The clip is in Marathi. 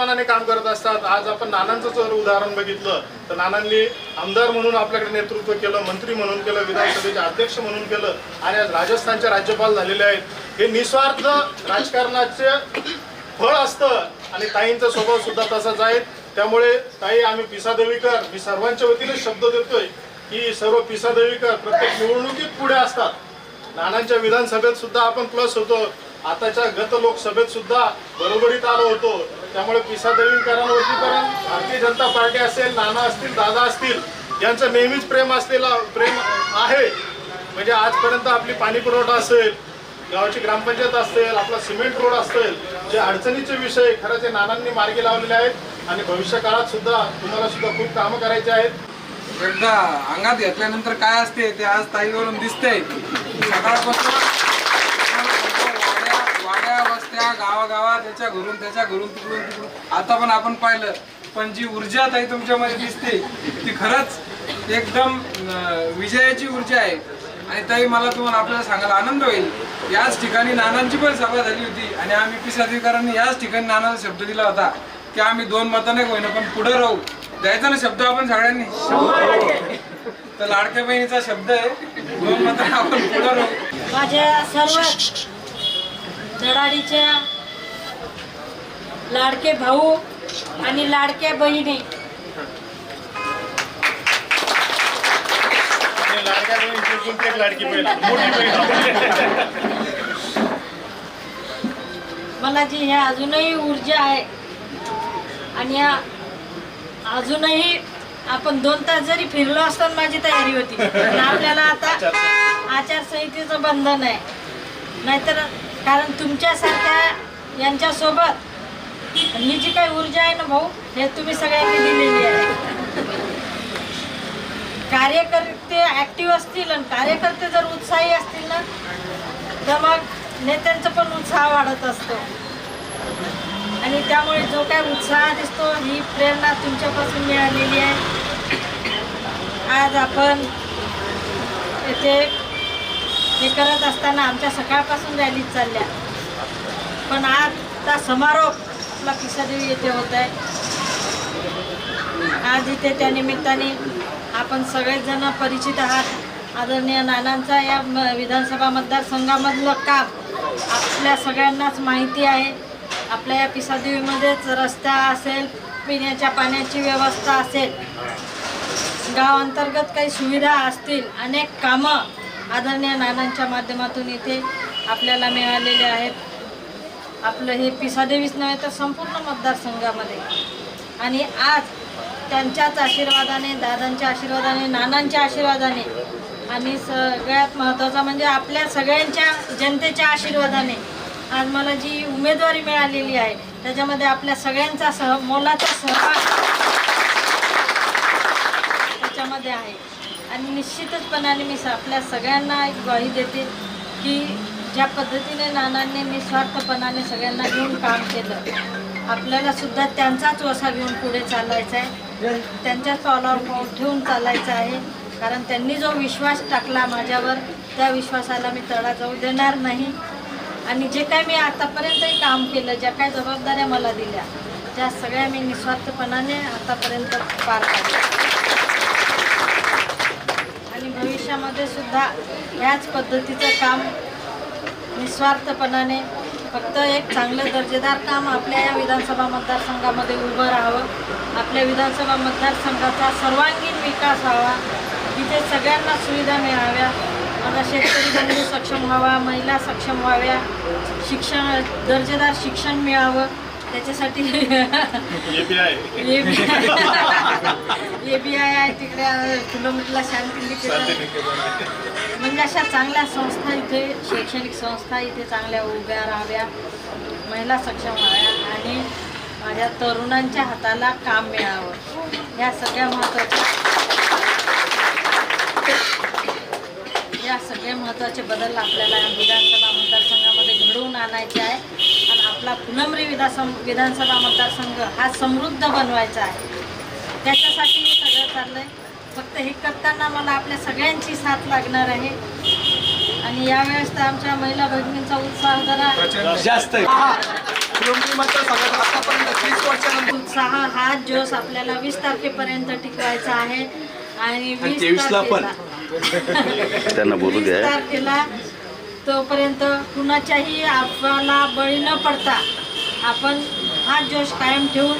समर्पणाने काम करत असतात. आज आपण नानांचं जर उदाहरण बघितलं तर नानांनी आमदार म्हणून आपल्याकडे नेतृत्व केलं मंत्री म्हणून केलं विधानसभेचे अध्यक्ष म्हणून केलं आणि आज राजस्थानचे राज्यपाल झालेले आहेत. हे निस्वार्थ राजकारणाचे फळ असतं आणि ताईंचा स्वभाव सुद्धा तसाच आहे. त्यामुळे ताई आम्ही पिसादेवीकर मी सर्वांच्या वतीने शब्द देतोय की सर्व पिसादेवीकर प्रत्येक निवडणुकीत पुढे असतात. नानांच्या विधानसभेत सुद्धा आपण प्लस होतो. आताच्या गत लोकसभेत सुद्धा बरोबरीत आलो होतो. त्यामुळे पिसा देवीकरांवरती कारण भारतीय जनता पार्टी असेल नाना असतील दादा असतील यांचं नेहमीच प्रेम असलेला प्रेम आहे. म्हणजे आजपर्यंत आपली पाणी पुरवठा असेल गावाची ग्रामपंचायत असेल आपला सिमेंट रोड असेल जे अडचणीचे विषय खरंच हे नानांनी मार्गी लावलेले आहेत. आणि भविष्य काळात सुद्धा तुम्हाला सुद्धा खूप कामं करायची आहेत. एकदा अंगात घेतल्यानंतर काय असते ते आज ताईवरून दिसते सकाळपासून वस्त्या गावागावात त्याच्या घरून त्याच्या घरून तिकडून तिकडून. आता पण आपण पाहिलं पण जी ऊर्जा ताई तुमच्यामध्ये दिसते ती खरंच एकदम विजयाची ऊर्जा आहे. आणि ताई मला तुम्हाला आपल्याला सांगायला आनंद होईल. याच ठिकाणी नानांची पण सभा झाली होती आणि आम्ही पिसाधिकारांनी याच ठिकाणी नानाला शब्द दिला होता की आम्ही दोन मताने होईना पण पुढे राहू. द्यायचा ना शब्द आपण सगळ्यांनी? तर लाडक्या बहिणीचा शब्द आहे दोन मताने आपण पुढे राहू. माझ्या सर्व धडाडीच्या लाडके भाऊ आणि लाडक्या बहिणी. मला जी ह्या अजूनही ऊर्जा आहे आणि अजूनही आपण दोन तास जरी फिरलो असतो ना माझी तयारी होती पण आपल्याला आता आचारसंहितेचं बंधन आहे. नाहीतर कारण तुमच्यासारख्या यांच्यासोबत मी जी काही ऊर्जा आहे ना भाऊ हे तुम्ही सगळ्यांनी दिलेली आहे. कार्यकर्ते ऍक्टिव्ह असतील आणि कार्यकर्ते जर उत्साही असतील ना तर मग नेत्यांचा पण उत्साह वाढत असतो. आणि त्यामुळे जो काय उत्साह दिसतो ही प्रेरणा तुमच्यापासून मिळालेली आहे. आज आपण येथे हे करत असताना आमच्या सकाळपासून रॅली चालल्या. पण आजचा समारोप आपला किसादेवी येथे होत आहे. आज इथे त्या निमित्ताने आपण सगळेजण परिचित आहात. आदरणीय नानांचा या म- विधानसभा मतदारसंघामधलं काम आपल्या सगळ्यांनाच माहिती आहे. आपल्या या पिसादेवीमध्येच रस्ता असेल पिण्याच्या पाण्याची व्यवस्था असेल. गाव अंतर्गत काही सुविधा असतील अनेक कामं आदरणीय नानांच्या माध्यमातून इथे आपल्याला मिळालेले आहेत. आपलं हे पिसादेवीच नव्हे तर संपूर्ण मतदारसंघामध्ये. आणि आज त्यांच्याच आशीर्वादाने दादांच्या आशीर्वादाने नानांच्या आशीर्वादाने आणि सगळ्यात महत्त्वाचा म्हणजे आपल्या सगळ्यांच्या जनतेच्या आशीर्वादाने आज मला जी उमेदवारी मिळालेली आहे त्याच्यामध्ये आपल्या सगळ्यांचा सह मोलाचा सहभाग त्याच्यामध्ये आहे आणि निश्चितचपणाने मी स- आपल्या सगळ्यांना एक ग्वाही देते की ज्या पद्धतीने नानांनी निस्वार्थपणाने सगळ्यांना घेऊन काम केलं आपल्याला सुद्धा त्यांचाच वसा घेऊन पुढे चालायचा आहे. त्यांच्याच पावलावर पाऊल ठेवून चालायचं आहे. कारण त्यांनी जो विश्वास टाकला माझ्यावर त्या विश्वासाला मी तडा जाऊ देणार नाही. आणि जे काय मी आतापर्यंतही काम केलं ज्या काय जबाबदाऱ्या मला दिल्या त्या सगळ्या मी निस्वार्थपणाने आतापर्यंत पार पाडल्या. आणि भविष्यामध्ये सुद्धा ह्याच पद्धतीचं काम निस्वार्थपणाने फक्त एक चांगलं दर्जेदार काम आपल्या या विधानसभा मतदारसंघामध्ये उभं राहावं. आपल्या विधानसभा मतदारसंघाचा सर्वांगीण विकास व्हावा. इथे सगळ्यांना सुविधा मिळाव्या. आता शेतकरी बंधू सक्षम व्हावा महिला सक्षम व्हाव्या. शिक्षण दर्जेदार शिक्षण मिळावं. त्याच्यासाठी एपीआय ए बी आय आहे तिकडे किलोमीटरला शांती म्हणजे अशा चांगल्या संस्था इथे शैक्षणिक संस्था इथे चांगल्या उभ्या राहाव्या महिला सक्षम व्हाव्या आणि माझ्या तरुणांच्या हाताला काम मिळावं. या सगळ्या महत्त्वाच्या या सगळे महत्त्वाचे बदल आपल्याला या विधानसभा मतदारसंघामध्ये घडवून आणायचे आहे आपला फुलंब्री विधासं विधानसभा मतदारसंघ हा समृद्ध बनवायचा आहे. त्याच्यासाठी हे सगळं चाललंय. फक्त हे करताना मला आपल्या सगळ्यांची साथ लागणार आहे. आणि यावेळेस तर आमच्या महिला भगिनींचा उत्साह जरा जास्त आहे. उत्साह हा जोश आपल्याला वीस तारखेपर्यंत टिकवायचा आहे. आणि वीस 23ला पण. तारखेला त्यांना बोलू वीस द्या तारखेला तोपर्यंत कुणाच्याही आपला बळी न पडता आपण हा जोश कायम ठेवून